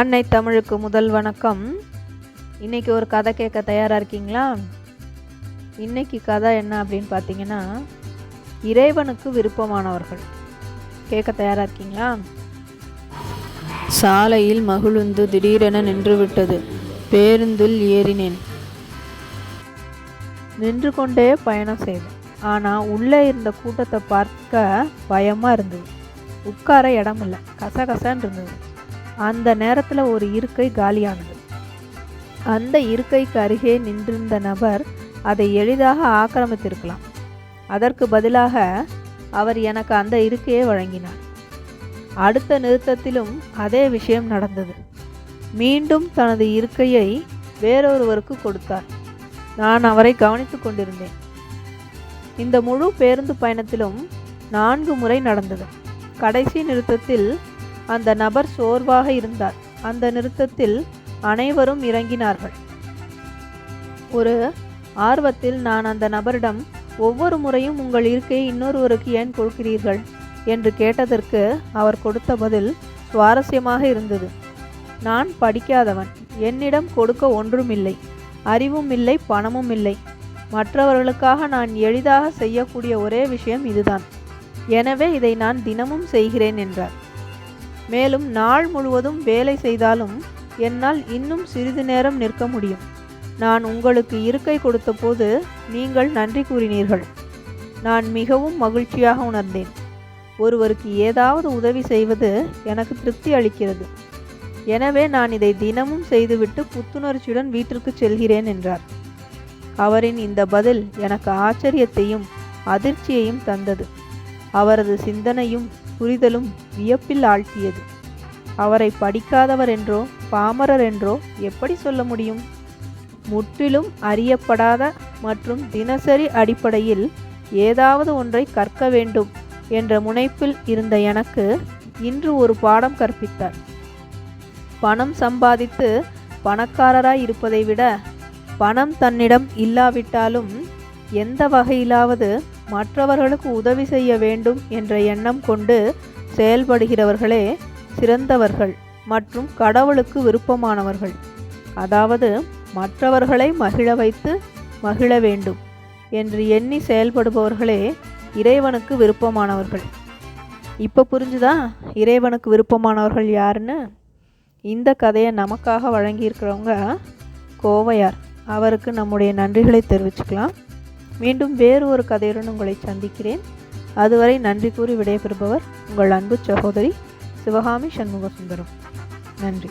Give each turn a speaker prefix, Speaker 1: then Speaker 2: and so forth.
Speaker 1: அன்னை தமிழுக்கு முதல் வணக்கம். இன்னைக்கு ஒரு கதை கேட்க தயாராக இருக்கீங்களா? இன்னைக்கு கதை என்ன அப்படின்னு பார்த்தீங்கன்னா இறைவனுக்கு விருப்பமானவர்கள். கேட்க தயாராக இருக்கீங்களா? சாலையில் மகிழுந்து திடீரென நின்றுவிட்டது. பேருந்தில் ஏறினேன். நின்று கொண்டே பயணம் செய்தேன். ஆனால் உள்ளே இருந்த கூட்டத்தை பார்க்க பயமாக இருந்தது. உட்கார இடம் இல்லை கசகசன்னு இருந்தது. அந்த நேரத்தில் ஒரு இருக்கை காலியானது. அந்த இருக்கைக்கு அருகே நின்றிருந்த நபர் அதை எளிதாக ஆக்கிரமித்திருக்கலாம். அதற்கு பதிலாக அவர் எனக்கு அந்த இருக்கையை வழங்கினார். அடுத்த நிறுத்தத்திலும் அதே விஷயம் நடந்தது. மீண்டும் தனது இருக்கையை வேறொருவருக்கு கொடுத்தார். நான் அவரை கவனித்து கொண்டிருந்தேன். இந்த முழு பேருந்து பயணத்திலும் நான்கு முறை நடந்தது. கடைசி நிறுத்தத்தில் அந்த நபர் சோர்வாக இருந்தார். அந்த நிறுத்தத்தில் அனைவரும் இறங்கினார்கள். ஒரு ஆர்வத்தில் நான் அந்த நபரிடம் ஒவ்வொரு முறையும் உங்கள் இருக்கையை இன்னொருவருக்கு ஏன் கொடுக்கிறீர்கள்? என்று கேட்டதற்கு அவர் கொடுத்த பதில் சுவாரஸ்யமாக இருந்தது. நான் படிக்காதவன். என்னிடம் கொடுக்க ஒன்றுமில்லை. அறிவும் இல்லை பணமும் இல்லை. மற்றவர்களுக்காக நான் எளிதாக செய்யக்கூடிய ஒரே விஷயம் இதுதான். எனவே இதை நான் தினமும் செய்கிறேன் என்றார். மேலும் நாள் முழுவதும் வேலை செய்தாலும் என்னால் இன்னும் சிறிது நேரம் நிற்க முடியும். நான் உங்களுக்கு இருக்கை கொடுத்தபோது நீங்கள் நன்றி கூறினீர்கள். நான் மிகவும் மகிழ்ச்சியாக உணர்ந்தேன். ஒருவருக்கு ஏதாவது உதவி செய்வது எனக்கு திருப்தி அளிக்கிறது. எனவே நான் இதை தினமும் செய்துவிட்டு புத்துணர்ச்சியுடன் வீட்டிற்கு செல்கிறேன் என்றார். அவரின் இந்த பதில் எனக்கு ஆச்சரியத்தையும் அதிர்ச்சியையும் தந்தது. அவரது சிந்தனையும் புரிதலும் வியப்பில் ஆழ்த்தியது. அவரை படிக்காதவர் என்றோ பாமரர் என்றோ எப்படி சொல்ல முடியும்? முற்றிலும் அறியப்படாத மற்றும் தினசரி அடிப்படையில் ஏதாவது ஒன்றை கற்க வேண்டும் என்ற முனைப்பில் இருந்த எனக்கு இன்று ஒரு பாடம் கற்பித்தார். பணம் சம்பாதித்து பணக்காரராய் இருப்பதை விட பணம் தன்னிடம் இல்லாவிட்டாலும் எந்த வகையிலாவது மற்றவர்களுக்கு உதவி செய்ய வேண்டும் என்ற எண்ணம் கொண்டு செயல்படுகிறவர்களே சிறந்தவர்கள் மற்றும் கடவுளுக்கு விருப்பமானவர்கள். அதாவது மற்றவர்களை மகிழ வைத்து மகிழ வேண்டும் என்று எண்ணி செயல்படுபவர்களே இறைவனுக்கு விருப்பமானவர்கள். இப்போ புரிஞ்சுதா? இறைவனுக்கு விருப்பமானவர்கள் யாருன்னு? இந்த கதையை நமக்காக வழங்கியிருக்கிறவங்க கோவையார். அவருக்கு நம்முடைய நன்றிகளை தெரிவிச்சுக்கலாம். மீண்டும் வேறு ஒரு கதையுடன் உங்களை சந்திக்கிறேன். அதுவரை நன்றி கூறி விடைபெறுபவர் உங்கள் அன்பு சகோதரி சிவகாமி சண்முக சுந்தரம் நன்றி.